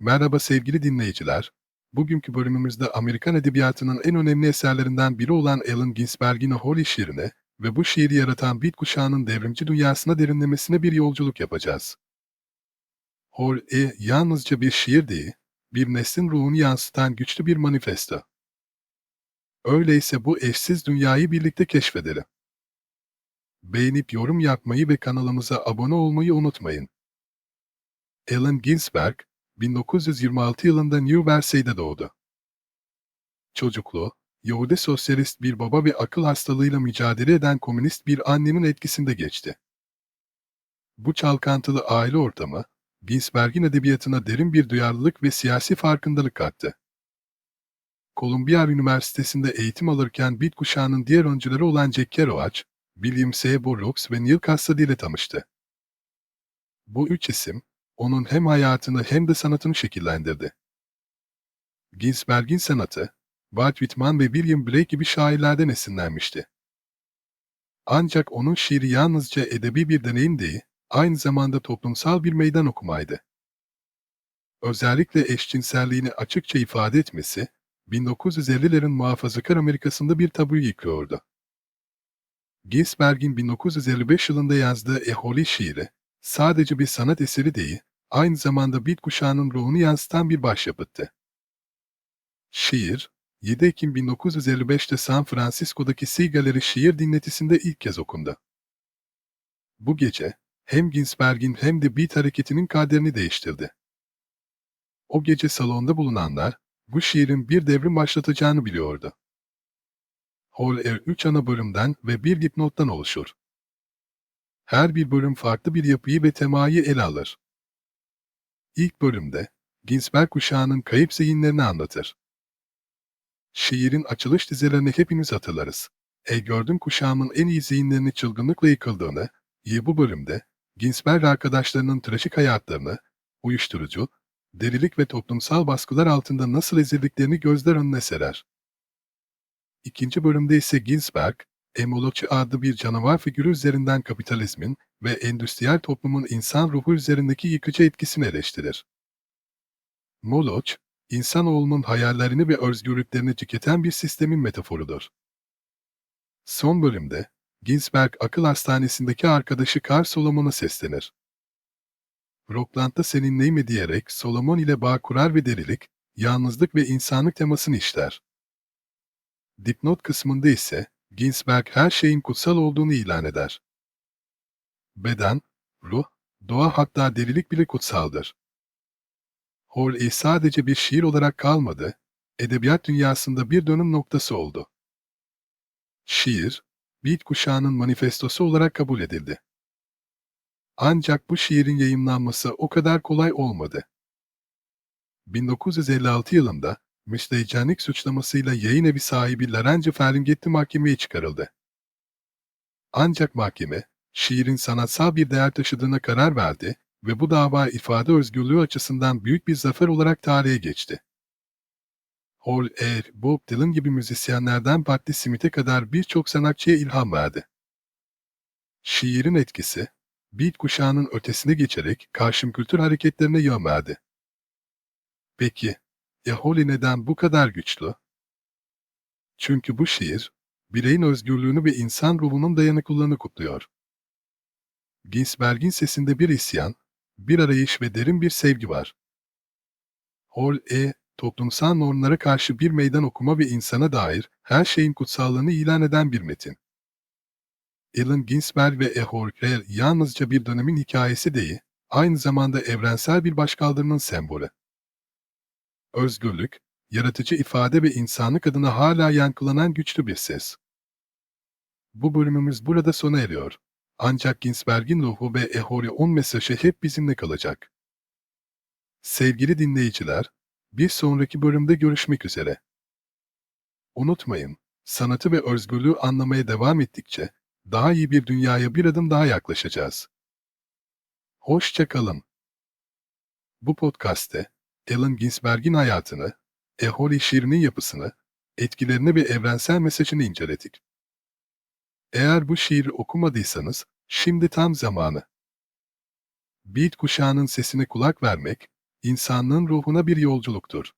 Merhaba sevgili dinleyiciler. Bugünkü bölümümüzde Amerikan edebiyatının en önemli eserlerinden biri olan Allen Ginsberg'in Holly şiirine ve bu şiiri yaratan beat kuşağının devrimci dünyasına derinlemesine bir yolculuk yapacağız. Holly yalnızca bir şiir değil, bir neslin ruhunu yansıtan güçlü bir manifesto. Öyleyse bu eşsiz dünyayı birlikte keşfedelim. Beğenip yorum yapmayı ve kanalımıza abone olmayı unutmayın. Allen Ginsberg, 1926 yılında New Jersey'de doğdu. Çocukluğu, Yahudi sosyalist bir baba ve akıl hastalığıyla mücadele eden komünist bir annenin etkisinde geçti. Bu çalkantılı aile ortamı, Ginsberg'in edebiyatına derin bir duyarlılık ve siyasi farkındalık kattı. Columbia Üniversitesi'nde eğitim alırken Beat kuşağının diğer öncüleri olan Jack Kerouac, William S. Burroughs ve Neil Cassady ile tanıştı. Bu üç isim, onun hem hayatını hem de sanatını şekillendirdi. Ginsberg'in sanatı, Walt Whitman ve William Blake gibi şairlerden esinlenmişti. Ancak onun şiiri yalnızca edebi bir deneyim değil, aynı zamanda toplumsal bir meydan okumaydı. Özellikle eşcinselliğini açıkça ifade etmesi, 1950'lerin muhafazakar Amerikasında bir tabuyu yıkıyordu. Ginsberg'in 1955 yılında yazdığı Eholi şiiri, sadece bir sanat eseri değil, aynı zamanda beat kuşağının ruhunu yansıtan bir başyapıttı. Şiir, 7 Ekim 1955'te San Francisco'daki Sea şiir dinletisinde ilk kez okundu. Bu gece, hem Ginsberg'in hem de beat hareketinin kaderini değiştirdi. O gece salonda bulunanlar, bu şiirin bir devrim başlatacağını biliyordu. Whole Air 3 ana bölümden ve bir dipnottan oluşur. Her bir bölüm farklı bir yapıyı ve temayı ele alır. İlk bölümde, Ginsberg kuşağının kayıp zihinlerini anlatır. Şiirin açılış dizelerini hepimiz hatırlarız. E gördüm kuşağımın en iyi zihinlerini çılgınlıkla yıkıldığını, iyi bu bölümde, Ginsberg arkadaşlarının trajik hayatlarını, uyuşturucu, delilik ve toplumsal baskılar altında nasıl ezildiklerini gözler önüne serer. İkinci bölümde ise Ginsberg, Emoloçi adlı bir canavar figürü üzerinden kapitalizmin ve endüstriyel toplumun insan ruhu üzerindeki yıkıcı etkisini eleştirir. Moloch, insanoğlunun hayallerini ve özgürlüklerini tüketen bir sistemin metaforudur. Son bölümde, Ginsberg akıl hastanesindeki arkadaşı Carl Solomon'a seslenir. Rockland'da seninleyim mi diyerek Solomon ile bağ kurar ve derilik, yalnızlık ve insanlık temasını işler. Dipnot kısmında ise Ginsberg her şeyin kutsal olduğunu ilan eder. Beden, ruh, doğa hatta delilik bile kutsaldır. Hol sadece bir şiir olarak kalmadı, edebiyat dünyasında bir dönüm noktası oldu. Şiir, Beat kuşağının manifestosu olarak kabul edildi. Ancak bu şiirin yayımlanması o kadar kolay olmadı. 1956 yılında müstehcenlik suçlamasıyla yayın evi sahibi Larence Ferlinghetti mahkemeye çıkarıldı. Ancak mahkeme, şiirin sanatsal bir değer taşıdığına karar verdi ve bu dava ifade özgürlüğü açısından büyük bir zafer olarak tarihe geçti. Hall Air, Bob Dylan gibi müzisyenlerden Patti Smith'e kadar birçok sanatçıya ilham verdi. Şiirin etkisi, beat kuşağının ötesine geçerek karşım kültür hareketlerine yön verdi. Peki, Eholi neden bu kadar güçlü? Çünkü bu şiir, bireyin özgürlüğünü ve insan ruhunun dayanıklılığını kutluyor. Ginsberg'in sesinde bir isyan, bir arayış ve derin bir sevgi var. Hol E, toplumsal normlara karşı bir meydan okuma ve insana dair her şeyin kutsallığını ilan eden bir metin. Allen Ginsberg ve Ehol E yalnızca bir dönemin hikayesi değil, aynı zamanda evrensel bir başkaldırının sembolü özgürlük, yaratıcı ifade ve insanlık adına hala yankılanan güçlü bir ses. Bu bölümümüz burada sona eriyor. Ancak Ginsberg'in ruhu ve Ehorion mesajı hep bizimle kalacak. Sevgili dinleyiciler, bir sonraki bölümde görüşmek üzere. Unutmayın, sanatı ve özgürlüğü anlamaya devam ettikçe, daha iyi bir dünyaya bir adım daha yaklaşacağız. Hoşça kalın. Bu podcast'te Allen Ginsberg'in hayatını, Eholi şiirinin yapısını, etkilerini ve evrensel mesajını inceledik. Eğer bu şiiri okumadıysanız, şimdi tam zamanı. Beat kuşağının sesine kulak vermek, insanlığın ruhuna bir yolculuktur.